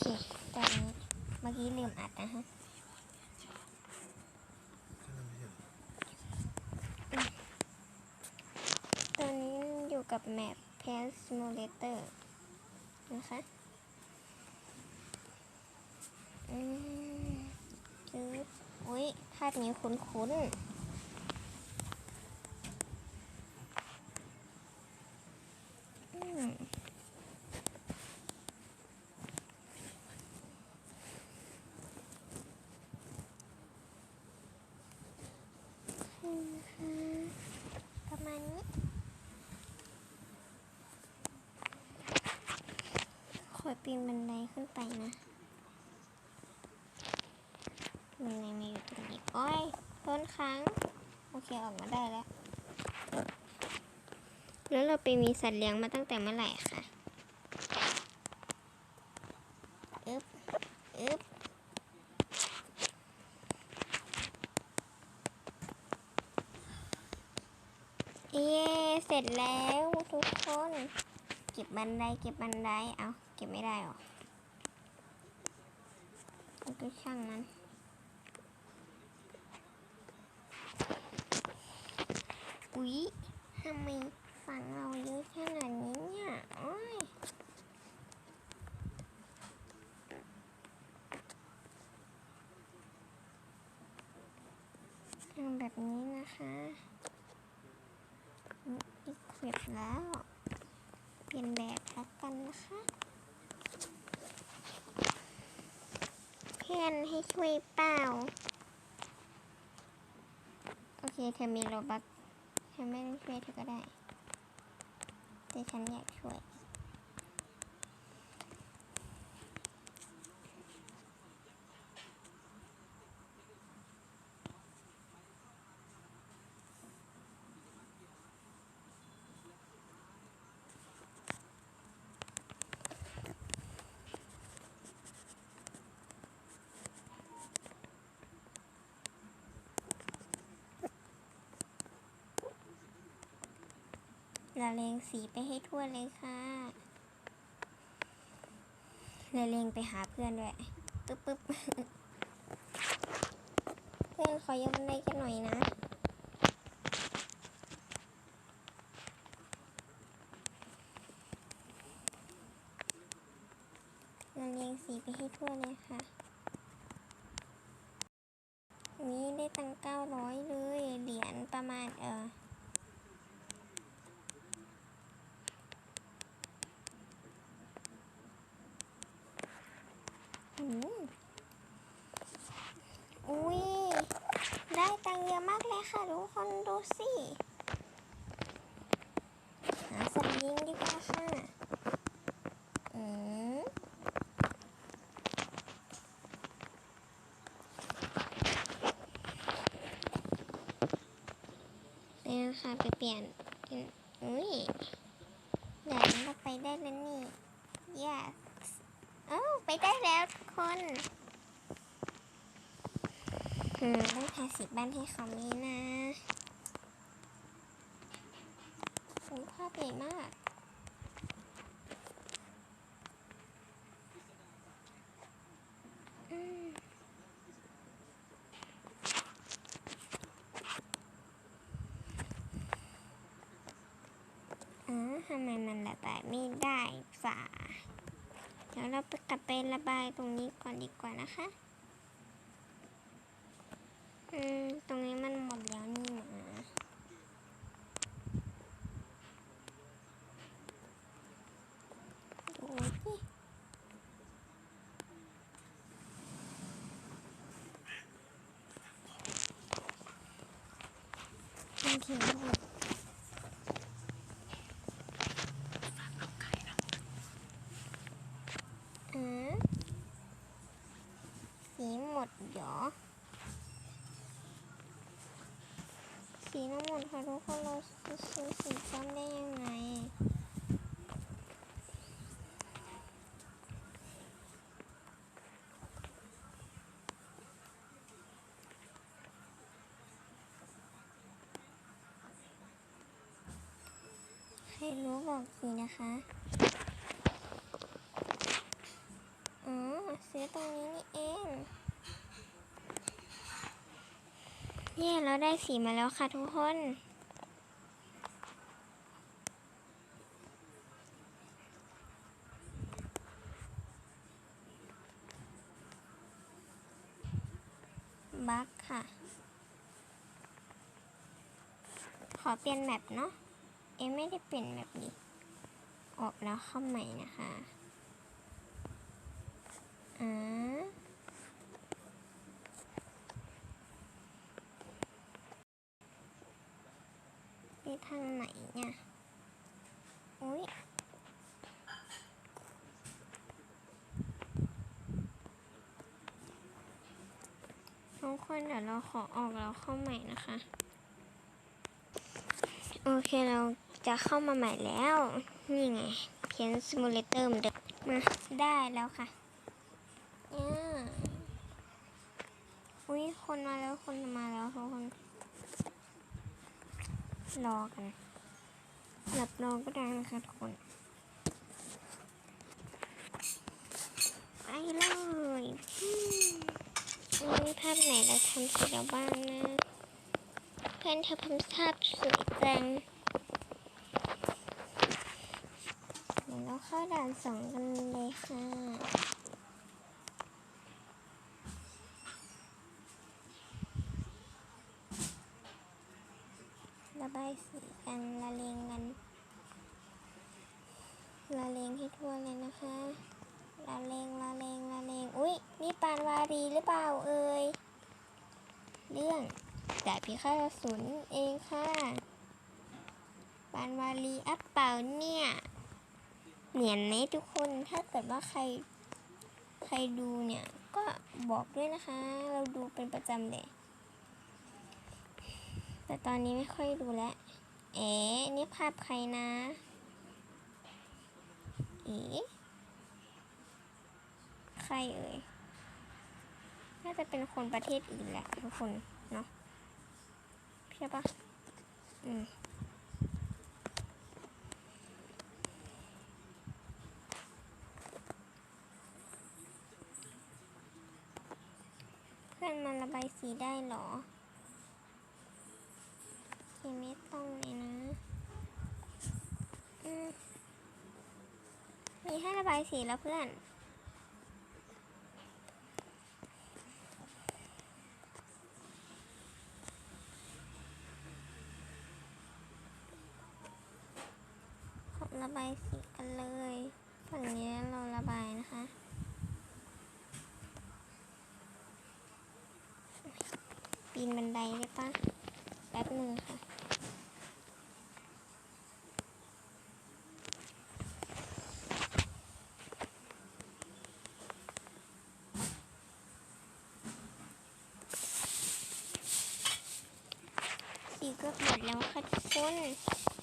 เคตอนนี้เมื่อกี้ลืมอัดนะฮะตอนนี้อยู่กับแมป Pest Simulator นะคะอืมจืดอุ้ยภาพนี้คุ้นๆอืมอืมค่ะประมาณนี้ คอย ปีนบันไดขึ้นไปนะบันไดมาอยู่ตรงนี้ โอ้ยต้นค้าง โอเคออกมาได้แล้ว แล้วเราไปมีสัตว์เลี้ยงมาตั้งแต่เมื่อไหร่คะอึ๊บอึ๊บเย้ เสร็จแล้วทุกคน เก็บบันไดเก็บบันไดเอาเก็บไม่ได้หรอก็ช่างมันอุ๊ยทำไมฝั่งเราเยอะขนาดนี้เนี่ยโอ้ยทำแบบนี้นะคะอีกเสร็จแล้ว ลี่ยนแบบแล้วกันนะคะ เพื่อนให้ช่วยเปล่า โอเค เธอมีโรบักเธอไม่ต้องช่วยเธอก็ได้ แต่ฉันอยากช่วย ละเลงสีไปให้ทั่วเลยค่ะละเลงไปหาเพื่อนด้วยปึ๊บปึ๊บเพื่อนขอยกบันไดกันหน่อยนะละเลงสีไปให้ทั่วเลยค่ะนี้ได้ตังเก้าร้อยเลย เหรียญประมาณเออมอุ้ย ได้ตังค์เยอะมากเลยค่ะทุกคนดู สิหาสัตว์เลี้ยงดีกว่าค่ะอืมเนี่ยค่ะไปเปลี่ยนอุ้ยเดี๋ยวเราไปได้แล้วนี่ yes เอ้ไปได้แล้วทุกคนอืมต้องทาสีบ้านให้เขามีนะโอ้ภาพ ใหญ่มากอ๋อทำไมมันระบายไม่ได้ฝาเดี๋ยวเราไปกลับไประบายตรงนี้ก่อนดีกว่านะคะ อืม ตรงนี้มันหมดแล้วนี่หนะ ดูสิโอเคลูกอืมสีหมดเหรอสีน้ำมันค่ะทุกคนเราซื้อสีซ้ำได้ยังไง รรู้บอกทีนะคะ อ๋อตรงนี้นี่เอง เนี่ยเราได้สีมาแล้วค่ะทุกคนบักค่ะ ขอเปลี่ยนแมปเนาะ เอ็มไม่ได้เปลี่ยนแมปดิออกแล้วเข้าใหม่นะคะอ่าไปทางไหนเนี่ย อุ้ยทุกคนเดี๋ยวเราขอออกแล้วเข้าใหม่นะคะ โอเคเรา จะเข้ามาใหม่แล้ว นี่ไง เพียนซิมูเลเตอร์มือนเดิมมาได้แล้วค่ะนี่ยอุ้ยคนมาแล้วคนมาแล้วทุกคนรอกันหลับรอก็ได้นะคะทุกคนไปเลยอืมอุ้ยภาพไหนเราทำเสร็จแล้วบ้างนะ เพื่อนเธอทำภาพสวยจัง เดี๋ยวเราเข้าด่านสองกันเลยค่ะ ระบายสีกันละเลงกัน ละเลงให้ทั่วเลยนะคะ ละเลงละเลงละเลง อุ๊ยนี่ปานวารีหรือเปล่าเอ่ย เรื่องจ่ายพิฆาตอสูรเองค่ะปานวารีอัปเปล่าเนี่ย เหนียนไหมทุกคนถ้าเกิดว่าใคร ใครดูเนี่ย ก็บอกด้วยนะคะ เราดูเป็นประจำเลย แต่ตอนนี้ไม่ค่อยดูแล้ว เอ๋นี่ภาพใครนะเอ๋ใครเอ่ยน่าจะเป็นคนประเทศอื่นแหละทุกคนเนาะใช่ปะอืม เพื่อนมันีได้เหรอโอเคไม่ต้องเลยนะ มีให้ระบายสีแล้วเพื่อนระบายสีกันเลยฝั่งนี้เราระบายนะคะ ปีนบันไดได้ปะแป๊บหนึ่งค่ะสีก็หมดแล้วค่ะทุกคน